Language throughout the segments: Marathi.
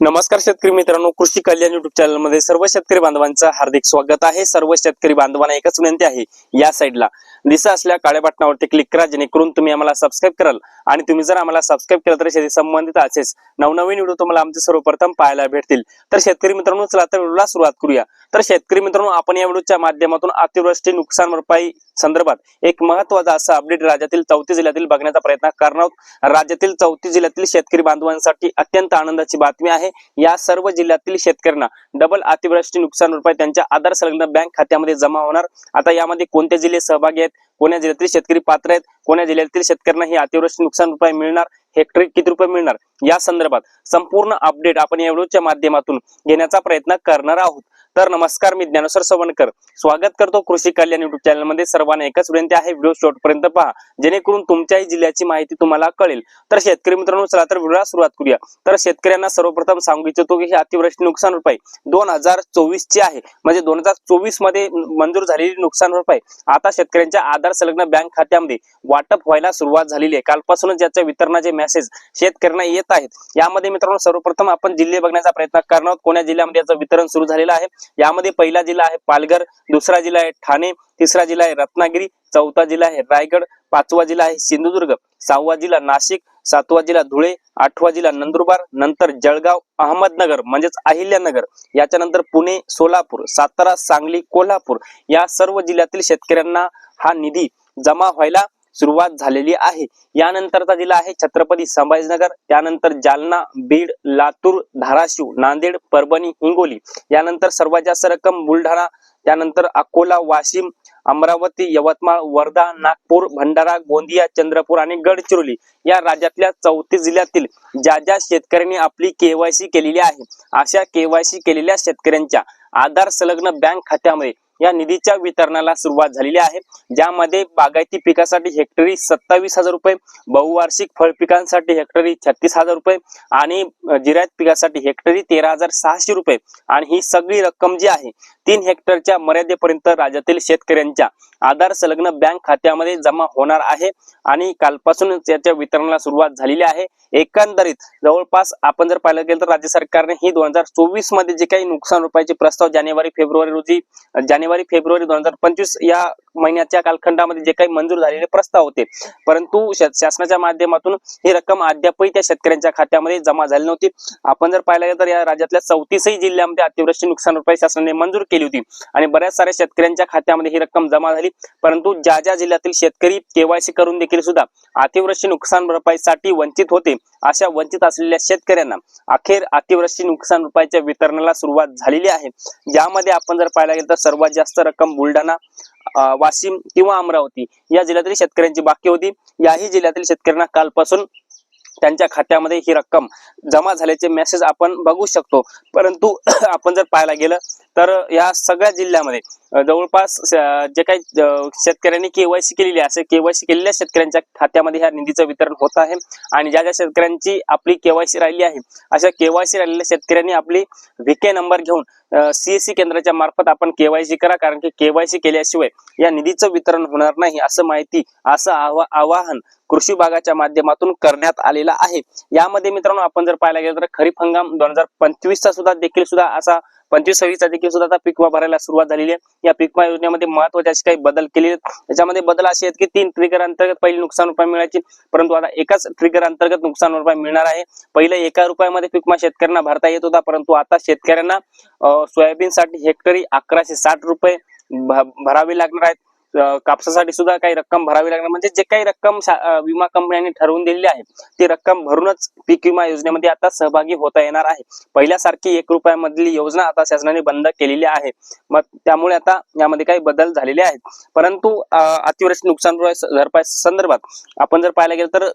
नमस्कार शेतकरी मित्रांनो कृषी कल्याण युट्यूब चॅनलमध्ये सर्व शेतकरी बांधवांचं हार्दिक स्वागत आहे. सर्व शेतकरी बांधवांना एकच विनंती आहे या साईडला दिसा असल्या काळ्या बटनावरती क्लिक करा जेणेकरून तुम्ही आम्हाला सबस्क्राईब कराल. आणि तुम्ही जर आम्हाला सबस्क्राईब केलं तर शेती संबंधित असेच नवनवीन व्हिडिओ तुम्हाला आमचे सर्वप्रथम पाहायला भेटतील. तर शेतकरी मित्रांनो चला तर व्हिडिओला सुरुवात करूया. तर शेतकरी मित्रांनो आपण या व्हिडिओच्या माध्यमातून अतिवृष्टी नुकसान भरपाई संदर्भात एक महत्त्वाचा असा अपडेट राज्यातील चौथी जिल्ह्यातील बघण्याचा प्रयत्न करणार आहोत. राज्यातील चौथी जिल्ह्यातील शेतकरी बांधवांसाठी अत्यंत आनंदाची बातमी आहे. या सर्व जिल्ह्यातील शेतकऱ्यांना डबल अतिवृष्टी नुकसान रुपये त्यांच्या आधार संलग्न बँक खात्यामध्ये जमा होणार. आता यामध्ये कोणते जिल्हे सहभागी आहेत? कोण्या जिल्ह्यातील शेतकरी पात्र आहेत? कोण्या जिल्ह्यातील शेतकऱ्यांना ही अतिवृष्टी नुकसान रुपये मिळणार? हेक्टरी किती रुपये मिळणार? या संदर्भात संपूर्ण अपडेट आपण या व्हिडिओच्या माध्यमातून घेण्याचा प्रयत्न करणार आहोत. तर नमस्कार मी ज्ञानेश्वर सवणकर स्वागत करतो कृषी कल्याण युट्यूब चॅनलमध्ये. सर्वांना एकच विनंती आहे व्हिडिओ शेवटपर्यंत पहा. जेणेकरून तुमच्याही जिल्ह्याची माहिती तुम्हाला कळेल. तर शेतकरी मित्रांनो चला तर व्हिडिओला सुरुवात करूया. तर शेतकऱ्यांना सर्वप्रथम सांगू इच्छितो की ही अतिवृष्टी नुकसान भरपाई दोन हजार चोवीस ची आहे. म्हणजे दोन हजार चोवीसमध्ये मंजूर झालेली नुकसान भरपाई. आता शेतकऱ्यांच्या आधार संलग्न बँक खात्यामध्ये वाटप व्हायला सुरुवात झालेली आहे. कालपासूनच याच्या वितरणाचे मेसेज शेतकऱ्यांना येत आहेत. यामध्ये मित्रांनो सर्वप्रथम आपण जिल्हे बघण्याचा प्रयत्न करणार आहोत. कोण्या जिल्ह्यामध्ये याचं वितरण सुरू झालेलं आहे? यामध्ये पहिला जिल्हा आहे पालघर दुसरा जिल्हा आहे ठाणे तिसरा जिल्हा आहे रत्नागिरी चौथा जिल्हा आहे रायगड पाचवा जिल्हा आहे सिंधुदुर्ग सहावा जिल्हा नाशिक सातवा जिल्हा धुळे आठवा जिल्हा नंदुरबार नंतर जळगाव अहमदनगर म्हणजेच अहिल्यानगर याच्यानंतर पुणे सोलापूर सातारा सांगली कोल्हापूर या सर्व जिल्ह्यातील शेतकऱ्यांना हा निधी जमा व्हायला सुरुवात झालेली आहे. यानंतरचा जिल्हा आहे छत्रपती संभाजीनगर. त्यानंतर जालना बीड लातूर धाराशिव नांदेड परभणी हिंगोली. यानंतर सर्वात जास्त रक्कम बुलढाणा. त्यानंतर अकोला वाशिम अमरावती यवतमाळ वर्धा नागपूर भंडारा गोंदिया चंद्रपूर आणि गडचिरोली या राज्यातल्या चौतीस जिल्ह्यातील ज्या ज्या शेतकऱ्यांनी आपली केवायसी केलेली आहे अशा केवायसी केलेल्या शेतकऱ्यांच्या आधार संलग्न बँक खात्यामध्ये या निधीच्या वितरणाला सुरुवात झालेली आहे. ज्यामध्ये बागायती पिकासाठी हेक्टरी सत्तावीस हजार रुपये बहुवार्षिक फळ पिकांसाठी हेक्टरी छत्तीस हजार रुपये आणि जिरायत पिकासाठी हेक्टरी तेरा हजार सहाशे रुपये. आणि ही सगळी रक्कम जी आहे तीन हेक्टरच्या मर्यादेपर्यंत राज्यातील शेतकऱ्यांच्या आधार संलग्न बँक खात्यामध्ये जमा होणार आहे आणि कालपासूनच याच्या वितरणाला सुरुवात झालेली आहे. एकंदरीत जवळपास आपण जर पाहिलं गेलं तर राज्य सरकारने ही दोन हजार चोवीसमध्ये जे काही नुकसान रुपयाचे प्रस्ताव जानेवारी फेब्रुवारी रोजी जानेवारी फेब्रुवारी दोन हजार पंचवीस या महिन्याच्या कालखंडामध्ये जे काही मंजूर झालेले प्रस्ताव होते. परंतु शासनाच्या माध्यमातून ही रक्कम अद्यापही त्या शेतकऱ्यांच्या खात्यामध्ये जमा झाली नव्हती. आपण जर पाहिलं तर या राज्यातल्या चौतीसही जिल्ह्यामध्ये अतिवृष्टी नुकसान भरपाई शासनाने मंजूर केली होती आणि बऱ्याच साऱ्या शेतकऱ्यांच्या खात्यामध्ये ही रक्कम जमा झाली. परंतु ज्या ज्या जिल्ह्यातील शेतकरी केवायसी करून देखील सुद्धा अतिवृष्टी नुकसान भरपाईसाठी वंचित होते अशा वंचित असलेल्या शेतकऱ्यांना अखेर अतिवृष्टी नुकसान भरपाईच्या वितरणाला सुरुवात झालेली आहे. यामध्ये आपण जर पाहायला गेलं तर सर्वात जास्त रक्कम बुलढाणा वाशिम किंवा अमरावती या जिल्ह्यातील शेतकऱ्यांची बाकी होती. याही जिल्ह्यातील शेतकऱ्यांना कालपासून त्यांच्या खात्यामध्ये ही रक्कम जमा झाल्याचे मेसेज आपण बघू शकतो. परंतु आपण जर पाहायला गेलं तर या सगळ्या जिल्ह्यामध्ये जवळपास जे काही शेतकऱ्यांनी केवायसी केलेली आहे असे केवायसी केलेल्या शेतकऱ्यांच्या खात्यामध्ये ह्या निधीचं वितरण होत आहे. आणि ज्या ज्या शेतकऱ्यांची आपली केवायसी राहिली आहे अशा केवायसी राहिलेल्या शेतकऱ्यांनी आपली व्हीके नंबर घेऊन सीएससी केंद्राच्या मार्फत आपण केवायसी करा कारण की केवायसी केल्याशिवाय या निधीचं वितरण होणार नाही असं माहिती असं आवा- आवाहन कृषी विभागाच्या माध्यमातून करण्यात आलेलं आहे. यामध्ये मित्रांनो आपण जर पाहायला गेलं तर खरीप हंगाम दोन हजार पंचवीसचा सुद्धा देखील सुद्धा असा पंचवीस सव्वीसचा देखील सुद्धा आता पीक भरायला सुरुवात झालेली आहे. या पीक विमा योजनेमध्ये महत्त्वाचे असे काही बदल केलेले आहेत. त्याच्यामध्ये बदल असे आहेत की तीन ट्रिगर अंतर्गत पहिली नुकसान रुपये मिळायची. परंतु आता एकाच ट्रिगर अंतर्गत नुकसान रुपये मिळणार आहे. पहिले एका रुपयामध्ये पीक विमा शेतकऱ्यांना भरता येत होता. परंतु आता शेतकऱ्यांना सोयाबीनसाठी हेक्टरी अकराशे साठ रुपये भरावे लागणार आहेत. कापसासाठी सुद्धा काही रक्कम भरावी लागणार. म्हणजे जे काही रक्कम शा- विमा कंपन्यांनी ठरवून दिलेली आहे ती रक्कम भरूनच पीक विमा योजनेमध्ये आता सहभागी होता येणार आहे. पहिल्यासारखी एक रुपयामधली योजना आता शासनाने बंद केलेली आहे. मग त्यामुळे आता यामध्ये काही बदल झालेले आहेत. परंतु अतिवृष्टी नुकसान भरपाई संदर्भात आपण जर पाहायला गेलं तर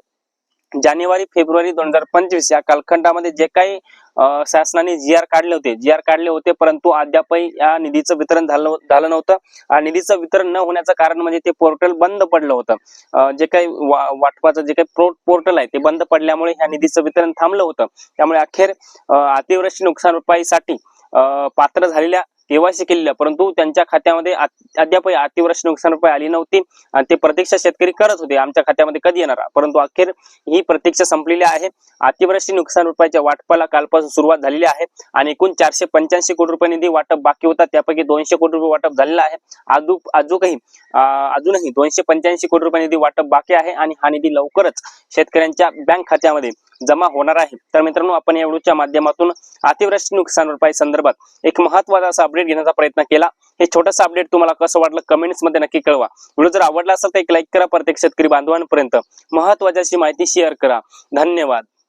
जानेवारी फेब्रुवारी दोन हजार पंचवीस या कालखंडामध्ये जे काही अं, शासनाने जी आर काढले होते जी आर काढले होते परंतु अद्यापही या निधीचं वितरण झालं झालं नव्हतं. आणि निधीचं वितरण न होण्याचं कारण म्हणजे ते पोर्टल बंद पडलं होतं. जे काही वा- वाटपाचं जे काही पोर्टल आहे ते बंद पडल्यामुळे ह्या निधीचं वितरण थांबलं होतं. त्यामुळे अखेर अतिवृष्टी नुकसान भरपाईसाठी अं, पात्र झालेल्या केवायसी केलेल्या परंतु त्यांच्या खात्यामध्ये आ- अद्यापही अतिवृष्टी नुकसान रुपये आली नव्हती आणि ते प्रतीक्षा शेतकरी करत होते आमच्या खात्यामध्ये कधी येणार? परंतु अखेर ही प्रतीक्षा संपलेली आहे. अतिवृष्टी नुकसान रुपयाच्या वाटपाला कालपासून सुरुवात झालेली आहे आणि एकूण चारशे पंच्याऐंशी कोटी रुपये निधी वाटप बाकी होता त्यापैकी दोनशे कोटी रुपये वाटप झालेला आहे. अजून अजूनही अजूनही दोनशे पंच्याऐंशी कोटी रुपये निधी वाटप बाकी आहे आणि हा निधी लवकरच शेतकऱ्यांच्या बँक खात्यामध्ये जमा होणार आहे. तर मित्रांनो आपण या व्हिडिओच्या माध्यमातून अतिवृष्टी नुकसान भरपाई संदर्भात एक महत्त्वाचा असा अपडेट घेण्याचा प्रयत्न केला. हे छोटंसं अपडेट तुम्हाला कसं वाटलं कमेंट्समध्ये नक्की कळवा. व्हिडिओ जर आवडला असेल तर एक लाईक करा. प्रत्येक शेतकरी बांधवांपर्यंत महत्वाची माहिती शेअर करा. धन्यवाद.